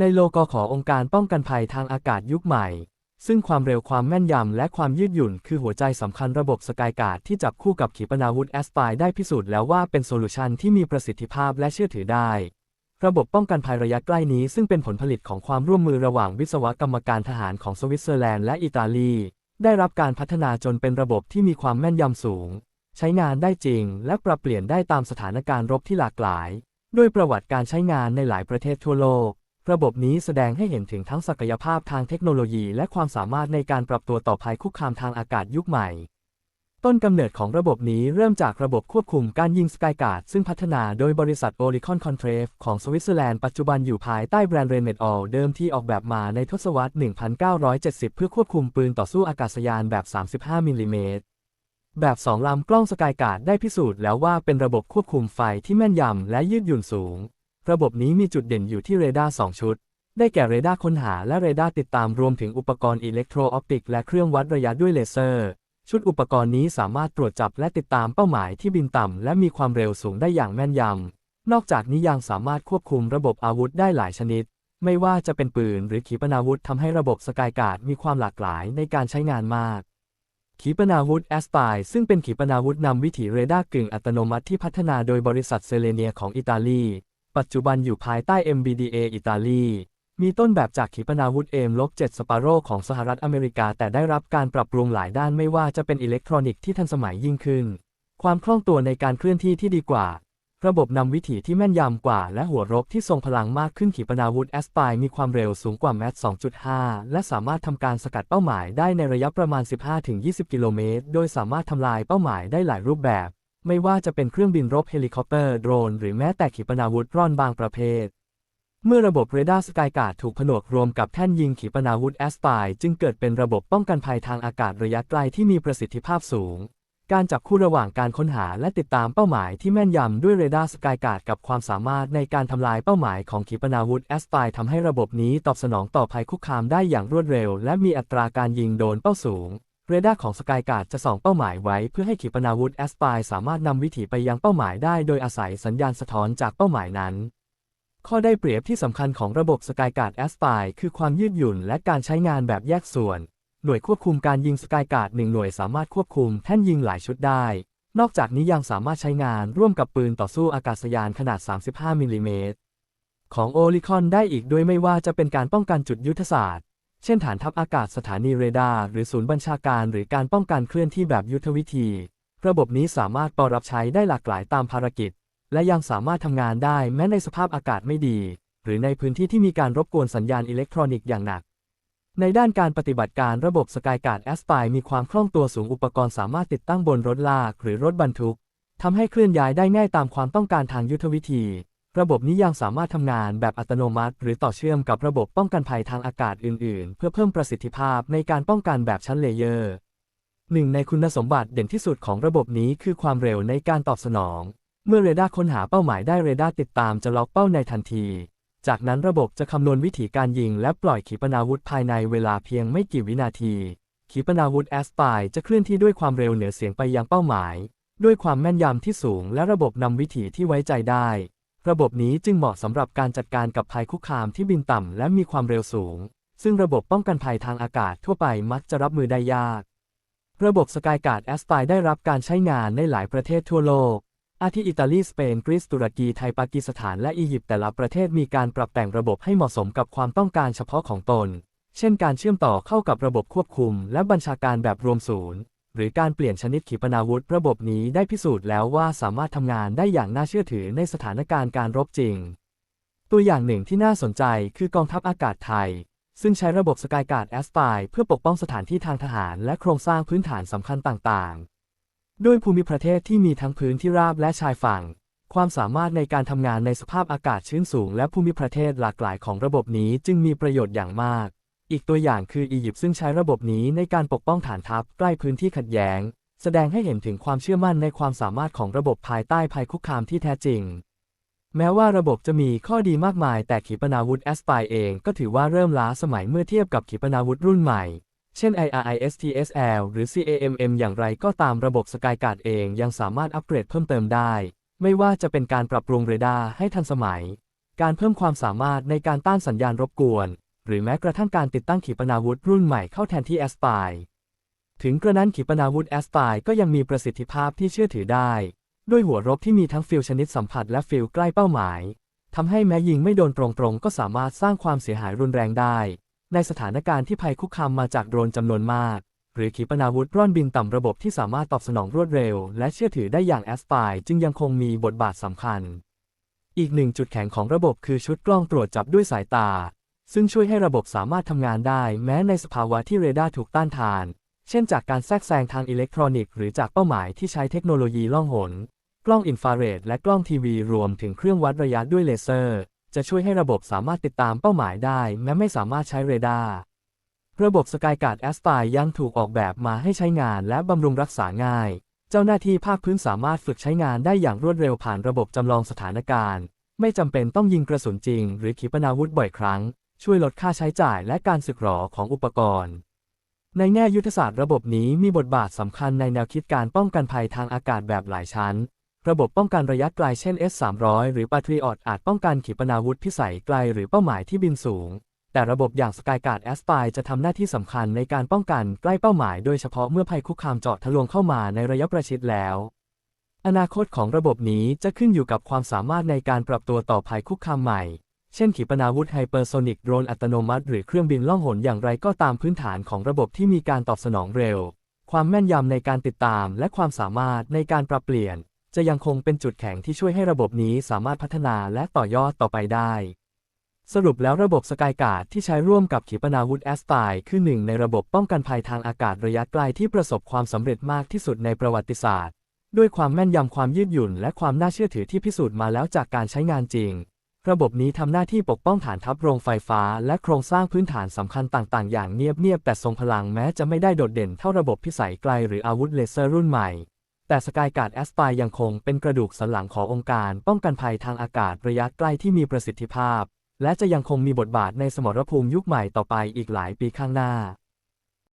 ในโลกขอองค์การป้องกันภัยทางอากาศยุคใหม่ ซึ่งความเร็วความแม่นยำและความยืดหยุ่น คือหัวใจสำคัญระบบสกายการ์ดที่จับคู่กับขีปนาวุธแอสไ r ได้พิสูจน์แล้วว่าเป็นโซลูชันที่มีประสิทธิภาพและเชื่อถือได้ ระบบป้องกันภัยระยะใกล้นี้ซึ่งเป็นผลผลิตของความร่วมมือระหว่างวิศวกรรมการทหารของสวิตเซอร์แลนด์และอิตาลี ได้รับการพัฒนาจนเป็นระบบที่มีความแม่นยำสูง ใช้งานได้จริง และปรับเปลี่ยนได้ตามสถานการณ์รบที่หลากหลาย ด้วยประวัติการใช้งานในหลายประเทศทั่วโลก ระบบนี้แสดงให้เห็นถึงทั้งศักยภาพทางเทคโนโลยีและความสามารถในการปรับตัวต่อภัยคุกคามทางอากาศยุคใหม่ ต้นกำเนิดของระบบนี้เริ่มจากระบบควบคุมการยิงสกายการ์ดซึ่งพัฒนาโดยบริษัท o r i c o n c o n t r a v e ของสวิตเซอร์แลนด์ปัจจุบันอยู่ภายใต้แบรนด์ r a i n m e t All เดิมที่ออกแบบมาในทศวรรษ 1970 เพื่อควบคุมปืนต่อสู้อากาศยานแบบ 35มิลลิเมตรแบบสองลำกล้องสกายการ์ดได้พิสูจน์แล้วว่าเป็นระบบควบคุมไฟที่แม่นยำและยืดหยุ่นสูง ระบบนี้มีจุดเด่นอยู่ที่เรดาร์2ชุด ได้แก่เรดาร์ค้นหาและเรดาร์ติดตามรวมถึงอุปกรณ์อิเล็กโทรออปติกและเครื่องวัดระยะด้วยเลเซอร์ ชุดอุปกรณ์นี้สามารถตรวจจับและติดตามเป้าหมายที่บินต่ำและมีความเร็วสูงได้อย่างแม่นยำ นอกจากนี้ยังสามารถควบคุมระบบอาวุธได้หลายชนิด ไม่ว่าจะเป็นปืนหรือขีปนาวุธทำให้ระบบสกายการ์ดมีความหลากหลายในการใช้งานมากขีปนาวุธแอสปายซึ่งเป็นขีปนาวุธนำวิถีเรดาร์กึ่งอัตโนมัติที่พัฒนาโดยบริษัทเซเลเนียของอิตาลี ปัจจุบันอยู่ภายใต้ MBDA อิตาลี มีต้นแบบจากขีปนาวุธ M-7 สปาโรของสหรัฐอเมริกา แต่ได้รับการปรับปรุงหลายด้านไม่ว่าจะเป็นอิเล็กทรอนิกส์ที่ทันสมัยยิ่งขึ้น ความคล่องตัวในการเคลื่อนที่ที่ดีกว่า ระบบนำวิถีที่แม่นยำกว่า และหัวรบที่ทรงพลังมากขึ้นขีปนาวุธแอสปายมีความเร็วสูงกว่าแมท2.5 และสามารถทำการสกัดเป้าหมายได้ในระยะประมาณ 15-20 กิโลเมตร โดยสามารถทำลายเป้าหมายได้หลายรูปแบบ ไม่ว่าจะเป็นเครื่องบินรบเฮลิคอปเตอร์ โดรน หรือแม้แต่ขีปนาวุธร่อนบางประเภท เมื่อระบบเรดาร์สกายการ์ดถูกผนวกรวมกับแท่นยิงขีปนาวุธแอสปายจึงเกิดเป็นระบบป้องกันภัยทางอากาศระยะไกลที่มีประสิทธิภาพสูง การจับคู่ระหว่างการค้นหาและติดตามเป้าหมายที่แม่นยำด้วยเรดาร์สกายการ์ดกับความสามารถในการทำลายเป้าหมายของขีปนาวุธแอสปายทำให้ระบบนี้ตอบสนองต่อภัยคุกคามได้อย่างรวดเร็ว และมีอัตราการยิงโดนเป้าสูง เรดาร์ของสกายการ์ดจะส่องเป้าหมายไว้เพื่อให้ขีปนาวุธแอสปายสามารถนำวิถีไปยังเป้าหมายได้โดยอาศัยสัญญาณสะท้อนจากเป้าหมายนั้น ข้อได้เปรียบที่สำคัญของระบบสกายการ์ดแอสปายคือความยืดหยุ่นและการใช้งานแบบแยกส่วน หน่วยควบคุมการยิงสกายการ์ดหนึ่งหน่วยสามารถควบคุมแท่นยิงหลายชุดได้ นอกจากนี้ยังสามารถใช้งานร่วมกับปืนต่อสู้อากาศยานขนาด 35มิลลิเมตรของโอลิคอนได้อีกด้วยไม่ว่าจะเป็นการป้องกันจุดยุทธศาสตร์ เช่นฐานทัพอากาศสถานีเรดาร์หรือศูนย์บัญชาการหรือการป้องกันเคลื่อนที่แบบยุทธวิธี ระบบนี้สามารถปรับใช้ได้หลากหลายตามภารกิจ และยังสามารถทำงานได้แม้ในสภาพอากาศไม่ดี หรือในพื้นที่ที่มีการรบกวนสัญญาณอิเล็กทรอนิกส์อย่างหนัก ในด้านการปฏิบัติการระบบสกายการ์ดแอสปายมีความคล่องตัวสูงอุปกรณ์สามารถติดตั้งบนรถลากหรือรถบรรทุกทำให้เคลื่อนย้ายได้ง่ายตามความต้องการทางยุทธวิธี ระบบนี้ยังสามารถทำงานแบบอัตโนมัติ หรือต่อเชื่อมกับระบบป้องกันภัยทางอากาศอื่น ๆ เพื่อเพิ่มประสิทธิภาพในการป้องกันแบบชั้นเลเยอร์หนึ่งในคุณสมบัติเด่นที่สุดของระบบนี้คือความเร็วในการตอบสนอง เมื่อเรดาร์ค้นหาเป้าหมายได้เรดาร์ติดตามจะล็อกเป้าในทันที จากนั้นระบบจะคำนวณวิธีการยิง และปล่อยขีปนาวุธภายในเวลาเพียงไม่กี่วินาที ขีปนาวุธแอสปายจะเคลื่อนที่ด้วยความเร็วเหนือเสียงไปยังเป้าหมาย ด้วยความแม่นยำที่สูง และระบบนำวิถีที่ไว้ใจได้ ระบบนี้จึงเหมาะสำหรับการจัดการกับภัยคุกคามที่บินต่ำและมีความเร็วสูง ซึ่งระบบป้องกันภัยทางอากาศทั่วไปมักจะรับมือได้ยาก ระบบสกายการ์ดแอสปายได้รับการใช้งานในหลายประเทศทั่วโลก อาทิอิตาลี สเปน กรีซ ตุรกี ไทย ปากีสถาน และอียิปต์แต่ละประเทศมีการปรับแต่งระบบให้เหมาะสมกับความต้องการเฉพาะของตน เช่น การเชื่อมต่อเข้ากับระบบควบคุม และบัญชาการแบบรวมศูนย์ หรือการเปลี่ยนชนิดขีปนาวุธระบบนี้ได้พิสูจน์แล้วว่าสามารถทำงานได้อย่างน่าเชื่อถือในสถานการณ์การรบจริง ตัวอย่างหนึ่งที่น่าสนใจคือกองทัพอากาศไทย ซึ่งใช้ระบบสกายการ์ดแอสปายเพื่อปกป้องสถานที่ทางทหารและโครงสร้างพื้นฐานสำคัญต่างๆด้วยภูมิประเทศที่มีทั้งพื้นที่ราบและชายฝั่ง ความสามารถในการทำงานในสภาพอากาศชื้นสูง และภูมิประเทศหลากหลายของระบบนี้จึงมีประโยชน์อย่างมาก อีกตัวอย่างคืออียิปต์ซึ่งใช้ระบบนี้ในการปกป้องฐานทัพใกล้พื้นที่ขัดแย้ง แสดงให้เห็นถึงความเชื่อมั่นในความสามารถของระบบภายใต้ภัยคุกคามที่แท้จริง แม้ว่าระบบจะมีข้อดีมากมาย แต่ขีปนาวุธแอสปายเองก็ถือว่าเริ่มล้าสมัยเมื่อเทียบกับขีปนาวุธรุ่นใหม่ เช่น IRISTSL หรือ CAMM อย่างไรก็ตามระบบสกายการ์ดเองยังสามารถอัปเกรดเพิ่มเติมได้ ไม่ว่าจะเป็นการปรับปรุงเรดาร์ให้ทันสมัย การเพิ่มความสามารถในการต้านสัญญาณรบกวน หรือแม้กระทั่งการติดตั้งขีปนาวุธรุ่นใหม่เข้าแทนที่แอสปายถึงกระนั้นขีปนาวุธแอสปายก็ยังมีประสิทธิภาพที่เชื่อถือได้ ด้วยหัวรบที่มีทั้งฟิลชนิดสัมผัสและฟิลใกล้เป้าหมายทำให้แม้ยิงไม่โดนตรงๆ ก็สามารถสร้างความเสียหายรุนแรงได้ ในสถานการณ์ที่ภัยคุกคามมาจากโดรนจำนวนมาก หรือขีปนาวุธร่อนบินต่ำระบบที่สามารถตอบสนองรวดเร็ว และเชื่อถือได้อย่างแอสปายจึงยังคงมีบทบาทสำคัญ อีกหนึ่งจุดแข็งของระบบคือชุดกล้องตรวจจับด้วยสายตา ซึ่งช่วยให้ระบบสามารถทำงานได้แม้ในสภาวะที่เรดาร์ถูกต้านทาน เช่นจากการแทรกแซงทางอิเล็กทรอนิกส์หรือจากเป้าหมายที่ใช้เทคโนโลยีล่องหน กล้องอินฟราเรดและกล้องทีวีรวมถึงเครื่องวัดระยะด้วยเลเซอร์ จะช่วยให้ระบบสามารถติดตามเป้าหมายได้ แม้ไม่สามารถใช้เรดาร์ระบบสกายการ์ดแอสปายยังถูกออกแบบมาให้ใช้งานและบำรุงรักษาง่าย เจ้าหน้าที่ภาคพื้นสามารถฝึกใช้งานได้อย่างรวดเร็วผ่านระบบจำลองสถานการณ์ ไม่จำเป็นต้องยิงกระสุนจริง หรือขีปนาวุธบ่อยครั้ง ช่วยลดค่าใช้จ่ายและการสึกหรอของอุปกรณ์ ในแง่ยุทธศาสตร์ระบบนี้มีบทบาทสำคัญในแนวคิดการป้องกันภัยทางอากาศแบบหลายชั้น ระบบป้องกันระยะไกลเช่น S-300 หรือ Patriot อาจป้องกันขีปนาวุธพิสัยไกลหรือเป้าหมายที่บินสูง แต่ระบบอย่าง Skyguard Aspire จะทำหน้าที่สำคัญในการป้องกันใกล้เป้าหมายโดยเฉพาะเมื่อภัยคุกคามเจาะทะลวงเข้ามาในระยะประชิดแล้วอนาคตของระบบนี้จะขึ้นอยู่กับความสามารถในการปรับตัวต่อภัยคุกคามใหม่ เช่นขีปนาวุธไฮเปอร์โซนิกโดรนอัตโนมัติ หรือเครื่องบินล่องหนอย่างไรก็ตามพื้นฐานของระบบที่มีการตอบสนองเร็ว ความแม่นยำในการติดตาม และความสามารถในการปรับเปลี่ยน จะยังคงเป็นจุดแข็งที่ช่วยให้ระบบนี้สามารถพัฒนาและต่อยอดต่อไปได้ สรุปแล้วระบบสกายการ์ดที่ใช้ร่วมกับขีปนาวุธแอสไตร์คือหนึ่งในระบบป้องกันภัยทางอากาศระยะไกลที่ประสบความสำเร็จมากที่สุดในประวัติศาสตร์ ด้วยความแม่นยำความยืดหยุ่น และความน่าเชื่อถือที่พิสูจน์มาแล้วจากการใช้งานจริง ระบบนี้ทำหน้าที่ปกป้องฐานทัพโรงไฟฟ้า และโครงสร้างพื้นฐานสำคัญต่างๆ อย่างเงียบๆ แต่ทรงพลังแม้จะไม่ได้โดดเด่นเท่าระบบพิสัยไกลหรืออาวุธเลเซอร์รุ่นใหม่ แต่สกายการ์ดแอสปายยังคงเป็นกระดูกสันหลังขององค์การป้องกันภัยทางอากาศระยะใกล้ที่มีประสิทธิภาพ และจะยังคงมีบทบาทในสมรภูมิยุคใหม่ต่อไปอีกหลายปีข้างหน้า